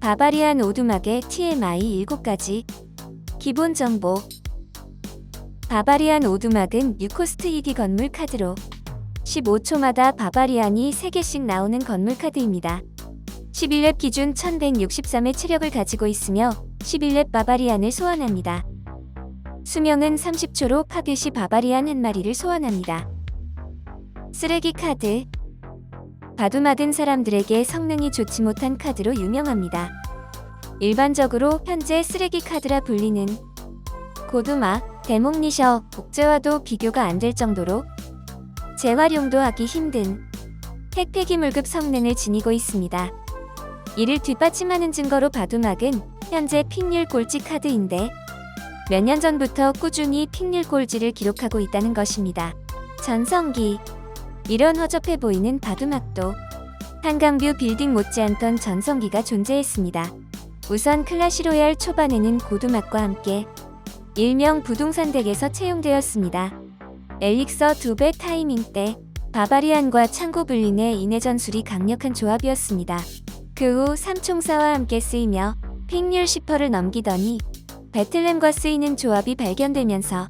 바바리안 오두막의 TMI 7가지 기본 정보 바바리안 오두막은 6코스트 2기 건물 카드로 15초마다 바바리안이 3개씩 나오는 건물 카드입니다. 11렙 기준 1163의 체력을 가지고 있으며 11렙 바바리안을 소환합니다. 수명은 30초로 파겟이 바바리안 한 마리를 소환합니다. 쓰레기 카드 바두막은 사람들에게 성능이 좋지 못한 카드로 유명합니다. 일반적으로 현재 쓰레기 카드라 불리는 고두막, 데몽니셔, 복제와도 비교가 안 될 정도로 재활용도 하기 힘든 핵폐기물급 성능을 지니고 있습니다. 이를 뒷받침하는 증거로 바두막은 현재 픽률 꼴찌 카드인데 몇 년 전부터 꾸준히 픽률 꼴찌를 기록하고 있다는 것입니다. 전성기 이런 허접해 보이는 바두막도 한강뷰 빌딩 못지않던 전성기가 존재했습니다. 우선 클라시로얄 초반에는 고두막과 함께 일명 부동산 덱에서 채용되었습니다. 엘릭서 두배 타이밍 때 바바리안과 창고 불린의 인해 전술이 강력한 조합이었습니다. 그 후 삼총사와 함께 쓰이며 픽률 10%를 넘기더니 배틀램과 쓰이는 조합이 발견되면서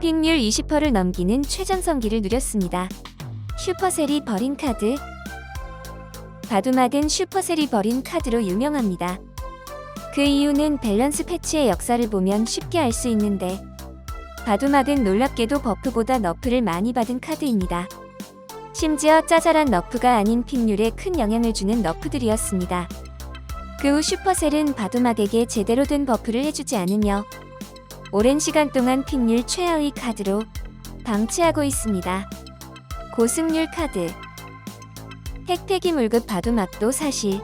픽률 20%를 넘기는 최전성기를 누렸습니다. 슈퍼셀이 버린 카드 바두막은 슈퍼셀이 버린 카드로 유명합니다. 그 이유는 밸런스 패치의 역사를 보면 쉽게 알 수 있는데 바두막은 놀랍게도 버프보다 너프를 많이 받은 카드입니다. 심지어 짜잘한 너프가 아닌 픽률에 큰 영향을 주는 너프들이었습니다. 그 후 슈퍼셀은 바두막에게 제대로 된 버프를 해주지 않으며 오랜 시간 동안 픽률 최하위 카드로 방치하고 있습니다. 고승률 카드 핵폐기 물급 바두막도 사실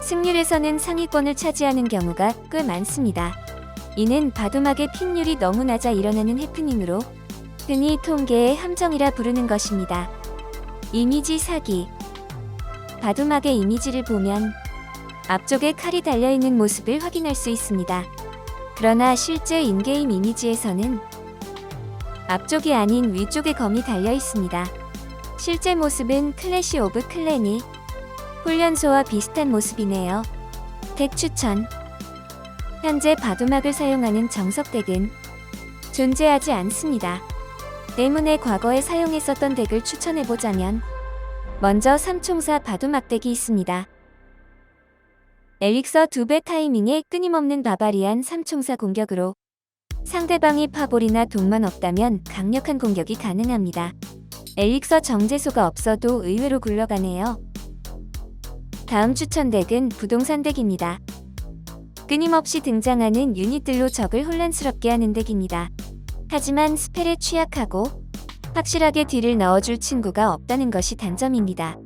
승률에서는 상위권을 차지하는 경우가 꽤 많습니다. 이는 바두막의 픽률이 너무 낮아 일어나는 해프닝으로 흔히 통계의 함정이라 부르는 것입니다. 이미지 사기 바두막의 이미지를 보면 앞쪽에 칼이 달려있는 모습을 확인할 수 있습니다. 그러나 실제 인게임 이미지에서는 앞쪽이 아닌 위쪽에 검이 달려 있습니다. 실제 모습은 클래시 오브 클랜이 훈련소와 비슷한 모습이네요. 덱 추천 현재 바두막을 사용하는 정석 덱은 존재하지 않습니다. 때문에 과거에 사용했었던 덱을 추천해보자면 먼저 삼총사 바두막 덱이 있습니다. 엘릭서 두 배 타이밍에 끊임없는 바바리안 삼총사 공격으로 상대방이 파볼이나 독만 없다면 강력한 공격이 가능합니다. 엘릭서 정제소가 없어도 의외로 굴러가네요. 다음 추천 덱은 부동산 덱입니다. 끊임없이 등장하는 유닛들로 적을 혼란스럽게 하는 덱입니다. 하지만 스펠에 취약하고 확실하게 딜을 넣어줄 친구가 없다는 것이 단점입니다.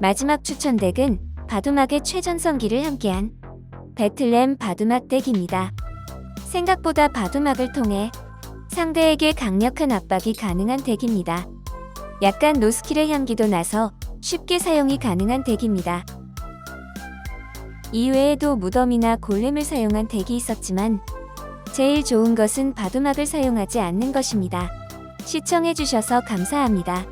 마지막 추천 덱은 바두막의 최전성기를 함께한 배틀램 바두막 덱입니다. 생각보다 바두막을 통해 상대에게 강력한 압박이 가능한 덱입니다. 약간 노스킬의 향기도 나서 쉽게 사용이 가능한 덱입니다. 이외에도 무덤이나 골렘을 사용한 덱이 있었지만 제일 좋은 것은 바두막을 사용하지 않는 것입니다. 시청해주셔서 감사합니다.